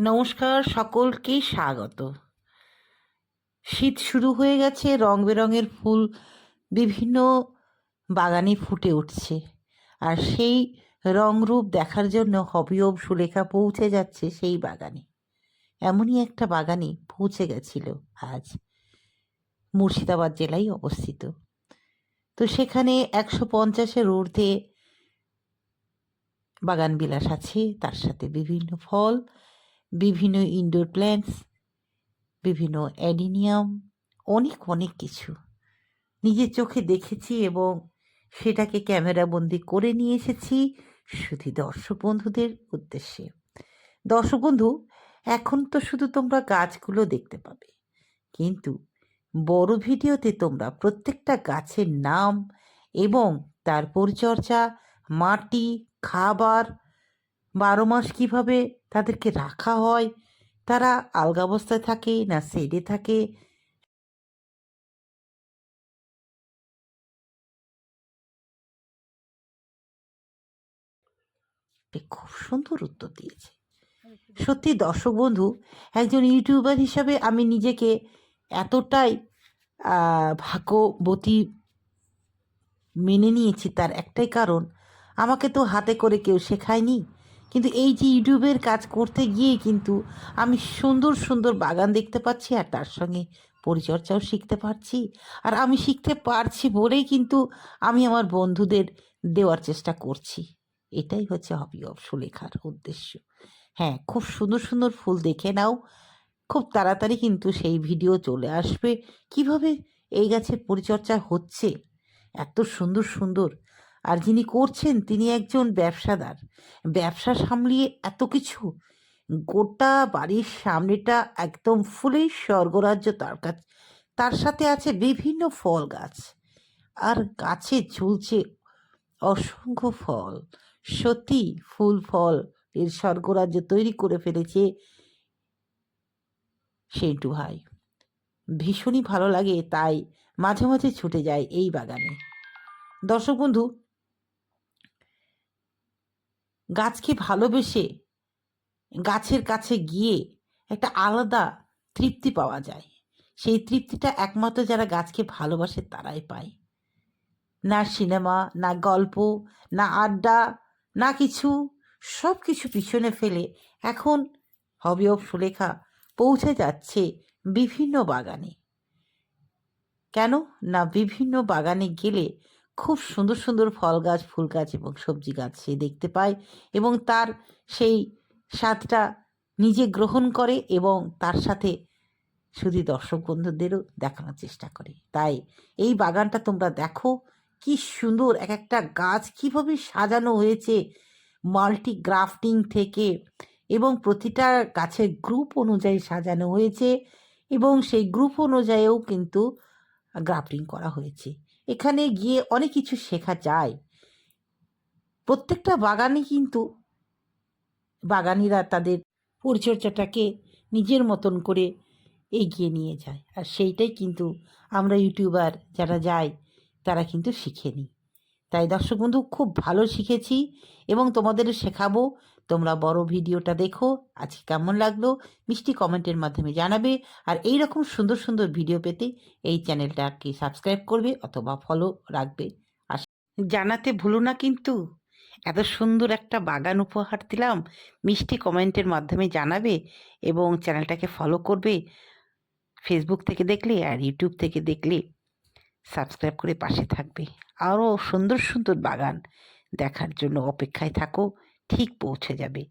নমস্কার, সকলকেই স্বাগত। শীত শুরু হয়ে গেছে রং বেরঙের ফুল বিভিন্ন বাগানে ফুটে উঠছে। আর সেই রংরূপ দেখার জন্য হবি অব সুলেখা পৌঁছে যাচ্ছে সেই বাগানে। এমনই একটা বাগানে পৌঁছে গেছিল আজ মুর্শিদাবাদ জেলায় অবস্থিত। তো সেখানে একশো পঞ্চাশের ঊর্ধ্বে বাগান বিলাস আছে, তার সাথে বিভিন্ন ফল বিভিন্ন ইনডোর প্ল্যান্টস বিভিন্ন অ্যাডিনিয়াম, অনেক অনেক কিছু। নিজের চোখে দেখেছি এবং সেটাকে ক্যামেরাবন্দি করে নিয়ে এসেছি শুধু দর্শক বন্ধুদের উদ্দেশ্যে। দর্শক বন্ধু, এখন তো শুধু তোমরা গাছগুলো দেখতে পাবে, কিন্তু বড় ভিডিওতে তোমরা প্রত্যেকটা গাছের নাম এবং তার পরিচর্যা, মাটি, খাবার বারো মাস কীভাবে তাদেরকে রাখা হয়? তারা আলগা অবস্থায় থাকে না সেডে থাকে? খুব সুন্দর উত্তর দিয়েছে। সত্যি দর্শক বন্ধু, একজন ইউটিউবার হিসাবে আমি নিজেকে এতটাই ভাগ্যবতী মেনে নিয়েছি তার একটাই কারণ, আমাকে তো হাতে করে কেউ শেখায়নি। কিন্তু এই যে ইউটিউবের কাজ করতে গিয়ে কিন্তু আমি সুন্দর সুন্দর বাগান দেখতে পাচ্ছি আর তার সঙ্গে পরিচর্যাও শিখতে পারছি। আর আমি শিখতে পারছি বলেই কিন্তু আমি আমার বন্ধুদের দেওয়ার চেষ্টা করছি। এটাই হচ্ছে হবি অফ সুলেখার উদ্দেশ্য। হ্যাঁ খুব সুন্দর সুন্দর ফুল দেখে নাও। খুব তাড়াতাড়ি কিন্তু সেই ভিডিও চলে আসবে। কীভাবে এই গাছের পরিচর্যা হচ্ছে? এত সুন্দর সুন্দর আর যিনি করছেন তিনি একজন ব্যবসাদার। ব্যবসা সামলিয়ে এত কিছু? গোটা বাড়ির সামনেটা একদম ফুলেই স্বর্গরাজ্য তার কাছে তার সাথে আছে বিভিন্ন ফল গাছ। আর গাছে ঝুলছে অসংখ্য ফল। সত্যি ফুল, ফল এর স্বর্গরাজ্য তৈরি করে ফেলেছে সেন্টু ভাই। ভীষণই ভালো লাগে, তাই মাঝে মাঝে ছুটে যায় এই বাগানে। দর্শক বন্ধু গাছকে ভালোবেসে গাছের কাছে গিয়ে একটা আলাদা তৃপ্তি পাওয়া যায়। সেই তৃপ্তিটা একমাত্র যারা গাছকে ভালোবাসে তারাই পায়। না সিনেমা, না গল্প, না আড্ডা, না কিছু সব কিছু পিছনে ফেলে এখন হবি অফ সুলেখা পৌঁছে যাচ্ছে বিভিন্ন বাগানে। কেন? না বিভিন্ন বাগানে গেলে খুব সুন্দর সুন্দর ফল গাছ, ফুল গাছ এবং সবজি গাছ সে দেখতে পায় এবং তার সেই স্বাদটা নিজে গ্রহণ করে এবং তার সাথে শুধু দর্শক বন্ধুদেরও দেখানোর চেষ্টা করে। তাই এই বাগানটা তোমরা দেখো, কি সুন্দর এক একটা গাছ, কীভাবে সাজানো হয়েছে মাল্টি গ্রাফটিং থেকে এবং প্রতিটা গাছের গ্রুপ অনুযায়ী সাজানো হয়েছে এবং সেই গ্রুপ অনুযায়ীও কিন্তু গ্রাফটিং করা হয়েছে। এখানে গিয়ে অনেক কিছু শেখা যায়। প্রত্যেকটা বাগানে কিন্তু বাগানিরা তাদের পরিচর্যাটাকে নিজের মতন করে এগিয়ে নিয়ে যায়। আর সেইটাই কিন্তু আমরা ইউটিউবার যারা যাই, তারা কিন্তু শিখে নিই তাই দর্শক বন্ধু, খুব ভালো শিখেছি এবং তোমাদের শেখাবো তোমরা বড় ভিডিওটা দেখো। আজকে কেমন লাগল? মিষ্টি কমেন্টের মাধ্যমে জানাবে। আর এই রকম সুন্দর সুন্দর ভিডিও পেতে এই চ্যানেলটাকে সাবস্ক্রাইব করবে অথবা ফলো রাখবে। আর জানাতে ভুলো না কিন্তু। এত সুন্দর একটা বাগান উপহার দিলাম। মিষ্টি কমেন্টের মাধ্যমে জানাবে এবং চ্যানেলটাকে ফলো করবে। ফেসবুক থেকে দেখলে আর ইউটিউব থেকে দেখলে সাবস্ক্রাইব করে পাশে থাকবে। আরও সুন্দর সুন্দর বাগান দেখার জন্য অপেক্ষায় থাকো। ঠিক পৌঁছে যাবে।